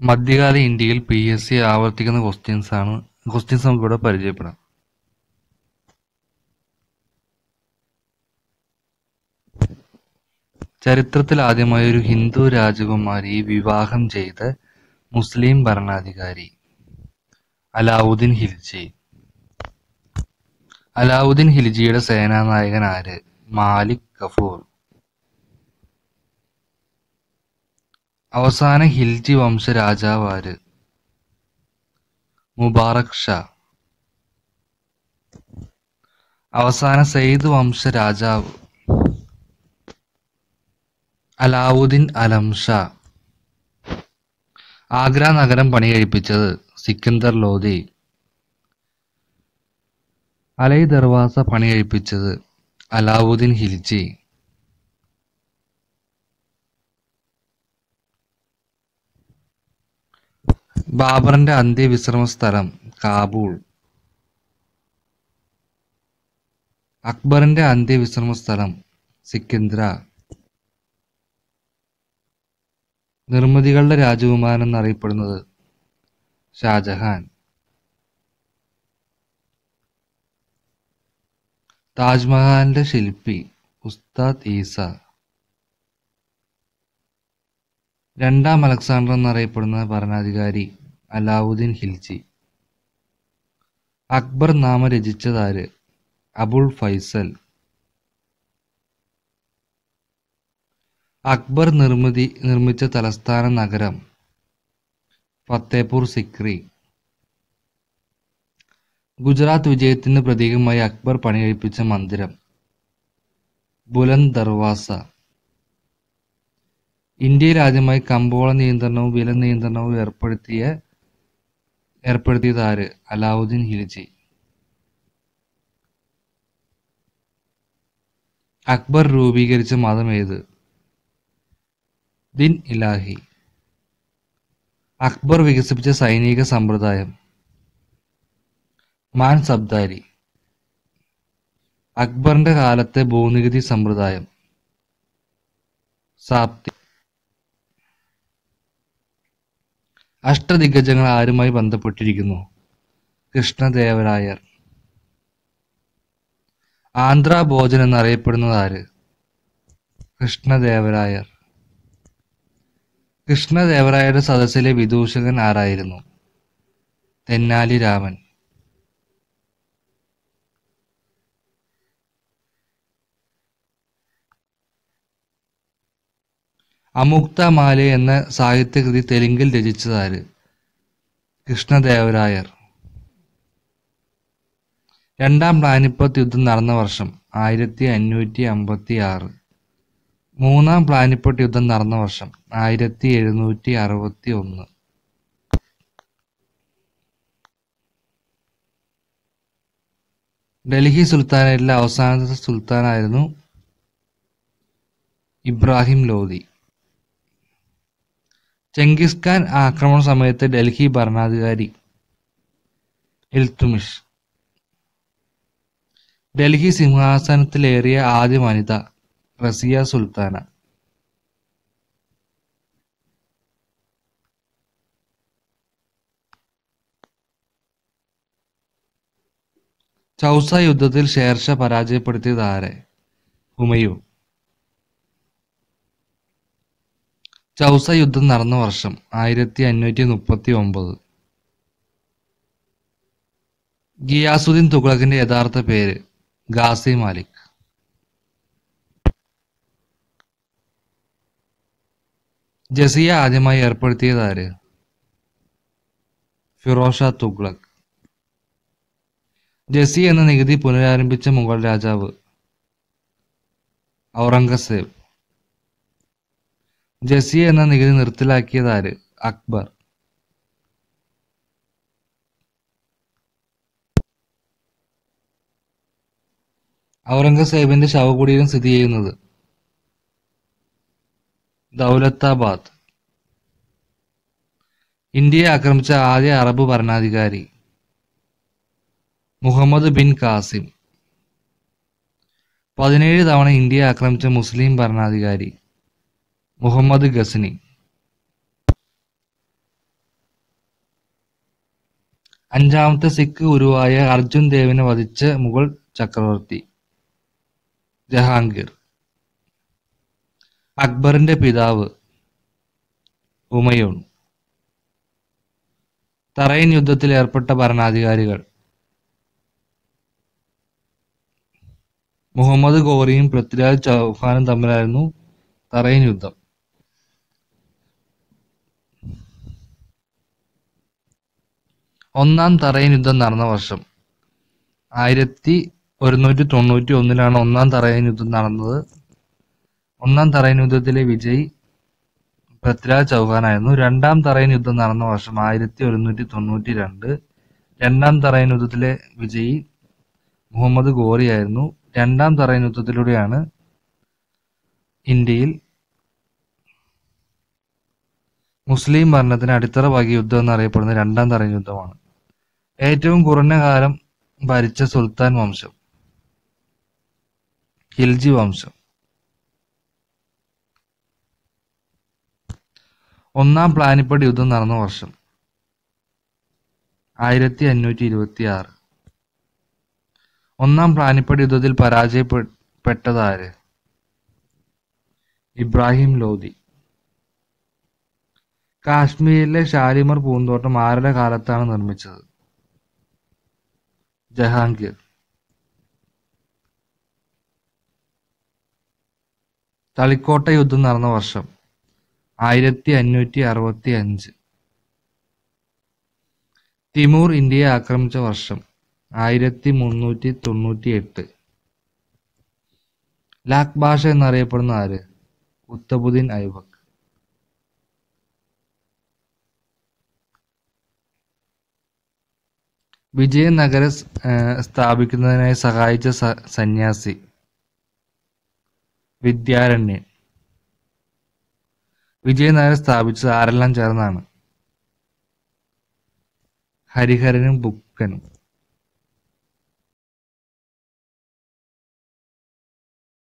മധ്യകാല ഇന്ത്യയിൽ P S C ആവർത്തിക്കുന്ന ക്വസ്റ്റ്യൻസ് നമുക്കിവിടെ പരിചയപ്പെടാം. ചരിത്രത്തിൽ ആദ്യമായി ഒരു ഹിന്ദു രാജകുമാരിയെ വിവാഹം ചെയ്ത മുസ്ലിം ഭരണാധികാരി അലാവുദ്ദീൻ ഹിൽജി. അലാവുദ്ദീൻ ഹിൽജിയുടെ സേനാനായകൻ ആര്? മാലിക് കഫൂർ അവസാന ഹിൽജി വംശ രാജാവ് ആര് മുബാറക് ഷാ. അവസാന സയ്യിദ് വംശ രാജാവ് അലാവുദ്ദീൻ അലം ഷാ. ആഗ്ര നഗരം പണി കഴിപ്പിച്ചത് സിക്കന്ദർ ലോധി. അലൈ ദർവാസ പണി കഴിപ്പിച്ചത് അലാവുദ്ദീൻ ഖിൽജി ബാബറിന്റെ അന്ത്യവിശ്രമ സ്ഥലം കാബൂൾ. അക്ബറിന്റെ അന്ത്യവിശ്രമ സ്ഥലം സിക്കിന്ദ്ര. നിർമ്മിതികളുടെ രാജകുമാരൻ എന്നറിയപ്പെടുന്നത് ഷാജഹാൻ. താജ്മഹലിന്റെ ശില്പി ഉസ്താദ് ഈസ. രണ്ടാം അലക്സാണ്ടർ എന്നറിയപ്പെടുന്ന ഭരണാധികാരി അലാവുദ്ദീൻ ഖിൽജി അക്ബർ നാമ രചിച്ചതാര്? അബുൾ ഫൈസൽ. അക്ബർ നിർമ്മിതി നിർമ്മിച്ച തലസ്ഥാന നഗരം ഫത്തേപൂർ സിക്രി. ഗുജറാത്ത് വിജയത്തിന് പ്രതീകമായി അക്ബർ പണികഴിപ്പിച്ച മന്ദിരം ബുലന്ദ് ദർവാസ ഇന്ത്യയിൽ ആദ്യമായി കമ്പോള നിയന്ത്രണവും വില നിയന്ത്രണവും ഏർപ്പെടുത്തിയ ഏർപ്പെടുത്തിയത് ആര്? അലാവുദ്ദീൻ ഖിൽജി അക്ബർ രൂപീകരിച്ച മതം ഏത്? ദിൻ ഇലാഹി. അക്ബർ വികസിപ്പിച്ച സൈനിക സമ്പ്രദായം. മാൻ സബ്ദാരി. അക്ബറിന്റെ കാലത്തെ ഭൂനികുതി സമ്പ്രദായം. സാപ്തി അഷ്ടദിഗ്ഗജങ്ങൾ ആരുമായി ബന്ധപ്പെട്ടിരിക്കുന്നു. കൃഷ്ണദേവരായർ. ആന്ധ്ര ഭോജൻ എന്നറിയപ്പെടുന്നത് ആര്? കൃഷ്ണദേവരായർ. കൃഷ്ണദേവരായരുടെ സദസ്സിലെ വിദൂഷകൻ ആരായിരുന്നു? തെന്നാലി രാമൻ. അമുക്ത മാല എന്ന സാഹിത്യകൃതി തെലുങ്കിൽ രചിച്ചതാര്? കൃഷ്ണദേവരായർ. രണ്ടാം പ്ലാനിപ്പത്ത് യുദ്ധം നടന്ന വർഷം ആയിരത്തി അഞ്ഞൂറ്റി അമ്പത്തി ആറ് മൂന്നാം പ്ലാനിപ്പട്ട് യുദ്ധം നടന്ന വർഷം ആയിരത്തി എഴുന്നൂറ്റി അറുപത്തി ഒന്ന് ഡൽഹി സുൽത്താനേറ്റിലെ അവസാനത്തെ സുൽത്താനായിരുന്നു ഇബ്രാഹിം ലോധി ചെങ്കിസ് ഖാൻ ആക്രമണ സമയത്ത് ഡൽഹി ഭരണാധികാരി ഇൽത്തുമിഷ് ഡൽഹി സിംഹാസനത്തിലേറിയ ആദ്യ വനിത റസിയ സുൽത്താന. ചൗസ യുദ്ധത്തിൽ ഷേർഷ പരാജയപ്പെടുത്തിയത് ആരെ? ചൗസ യുദ്ധം നടന്ന വർഷം ആയിരത്തി അഞ്ഞൂറ്റി മുപ്പത്തി ഒമ്പത് ഗിയാസുദ്ദീൻ തുഗ്ലക്കിന്റെ യഥാർത്ഥ പേര് ഗാസി മാലിക്. ജസിയ ആദ്യമായി ഏർപ്പെടുത്തിയത് ആര്? ഫിറോഷ തുഗ്ലക്. ജസി എന്ന നികുതി പുനരാരംഭിച്ച മുഗൾ രാജാവ് ഔറംഗസേബ്. ജസിയ എന്ന നികുതി നിർത്തലാക്കിയത് ആര്? അക്ബർ. ഔറംഗസേബിന്റെ ശവകുടീരം സ്ഥിതി ചെയ്യുന്നത് ദൗലത്താബാദ്. ഇന്ത്യയെ ആക്രമിച്ച ആദ്യ അറബ് ഭരണാധികാരി മുഹമ്മദ് ബിൻ കാസിം പതിനേഴ് തവണ ഇന്ത്യയെ ആക്രമിച്ച മുസ്ലിം ഭരണാധികാരി. മുഹമ്മദ് ഗസ്നി. അഞ്ചാമത്തെ സിഖ് ഗുരുവായ അർജുൻ ദേവിനെ വധിച്ച മുഗൾ ചക്രവർത്തി ജഹാംഗീർ. അക്ബറിന്റെ പിതാവ് ഉമയൂൺ. തറൈൻ യുദ്ധത്തിൽ ഏർപ്പെട്ട ഭരണാധികാരികൾ മുഹമ്മദ് ഗോറിയും പൃഥ്വിരാജ് ചൗഹാനും തമ്മിലായിരുന്നു തറൈൻ യുദ്ധം. ഒന്നാം തറയൻ യുദ്ധം നടന്ന വർഷം. ആയിരത്തി ഒരുന്നൂറ്റി തൊണ്ണൂറ്റി ഒന്നിലാണ് ഒന്നാം തറയൻ യുദ്ധം നടന്നത്. ഒന്നാം തറയൻ യുദ്ധത്തിലെ വിജയ് പൃഥ്വിരാജ് ചൗഹാനായിരുന്നു. രണ്ടാം തറയൻ യുദ്ധം നടന്ന വർഷം ആയിരത്തി ഒരുന്നൂറ്റി തൊണ്ണൂറ്റി രണ്ട്. രണ്ടാം തറയൻ യുദ്ധത്തിലെ വിജയി മുഹമ്മദ് ഗോറിയായിരുന്നു രണ്ടാം തറയൻ യുദ്ധത്തിലൂടെയാണ് ഇന്ത്യയിൽ മുസ്ലിം ഭരണത്തിന് അടിത്തറ പാകിയ യുദ്ധം എന്നറിയപ്പെടുന്ന രണ്ടാം തറയൻ യുദ്ധമാണ്. ഏറ്റവും കുറഞ്ഞ കാലം ഭരിച്ച സുൽത്താൻ വംശം. ഖിൽജി വംശം. ഒന്നാം പ്ലാനിപ്പടി യുദ്ധം നടന്ന വർഷം ആയിരത്തി അഞ്ഞൂറ്റി ഇരുപത്തി ആറ് ഒന്നാം പ്ലാനിപ്പടി യുദ്ധത്തിൽ പരാജയപ്പെട്ടതാര്? ഇബ്രാഹിം ലോധി കാശ്മീരിലെ ഷാലിമർ പൂന്തോട്ടം ആരുടെ കാലത്താണ് നിർമ്മിച്ചത്? ജഹാംഗീർ. തളിക്കോട്ട യുദ്ധം നടന്ന വർഷം ആയിരത്തി അഞ്ഞൂറ്റി അറുപത്തി അഞ്ച് തിമൂർ ഇന്ത്യയെ ആക്രമിച്ച വർഷം ആയിരത്തി മുന്നൂറ്റി തൊണ്ണൂറ്റി എട്ട് ലാക് ഭാഷ എന്നറിയപ്പെടുന്ന ആര്? ഉത്തബുദ്ദീൻ ഐബക് വിജയനഗര സ്ഥാപിക്കുന്നതിനായി സഹായിച്ച സന്യാസി. വിദ്യാരണ്യൻ. വിജയനഗരം സ്ഥാപിച്ചത് ആരെല്ലാം ചേർന്നാണ്? ഹരിഹരനും ബുക്കനും.